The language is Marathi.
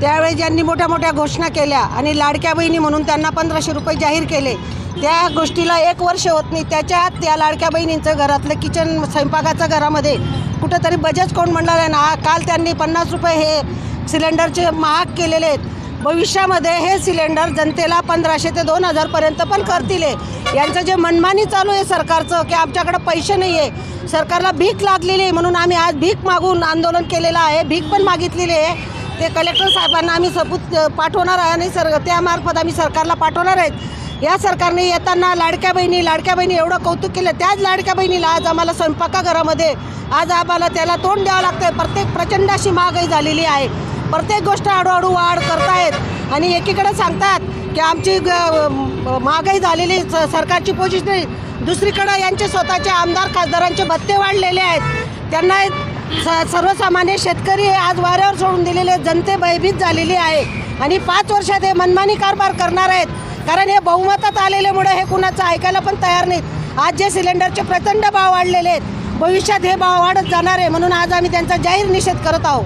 त्यावेळी ज्यांनी मोठ्या मोठ्या घोषणा केल्या आणि लाडक्या बहिणी म्हणून त्यांना पंधराशे रुपये जाहीर केले त्या गोष्टीला एक वर्ष होत नाही. त्याच्यात त्या लाडक्या बहिणींचं घरातलं किचन स्वयंपाकाचं घरामध्ये कुठंतरी बजाज कोण म्हणणार आहे ना काल त्यांनी पन्नास रुपये हे सिलेंडरचे महाग केलेले आहेत. भविष्यामध्ये हे सिलेंडर जनतेला पंधराशे ते दोन हजारपर्यंत पण करतील यांचं जे मनमानी चालू आहे सरकारचं की आमच्याकडं पैसे नाही आहे. सरकारला भीक लागलेली आहे म्हणून आम्ही आज भीक मागून आंदोलन केलेलं आहे. भीक पण मागितलेली आहे. ते कलेक्टर साहेबांना आम्ही सबूत पाठवणार आहे आणि सर त्यामार्फत आम्ही सरकारला पाठवणार आहेत. या सरकारने येताना लाडक्या बहिणी लाडक्या बहिणी एवढं कौतुक केलं. त्याच लाडक्या बहिणीला आज आम्हाला स्वयंपाकाघरामध्ये आज आम्हाला त्याला तोंड द्यावं लागतं प्रत्येक प्रचंड अशी महागाई झालेली आहे. प्रत्येक गोष्ट हळूहळू वाढ करतायत. आणि एकीकडे सांगतात की आमची ग- महागाई झालेली स- सरकारची पोझिशन दुसरीकडं यांचे स्वतःचे आमदार खासदारांचे भत्ते वाढलेले आहेत. त्यांना स- सर्वसामान्य शेतकरी आज वाऱ्यावर सोडून दिलेले आहेत. जनते भयभीत झालेली आहे. आणि पाच वर्षात हे मनमानी कारभार करणार आहेत. कारण हे बहुमतात आलेल्यामुळे हे कुणाचं ऐकायला पण तयार नाहीत. आज जे सिलेंडरचे प्रचंड भाव वाढलेले आहेत. भविष्यात हे भाव वाढत जाणार आहे म्हणून आज आम्ही त्यांचा जाहीर निषेध करत आहोत.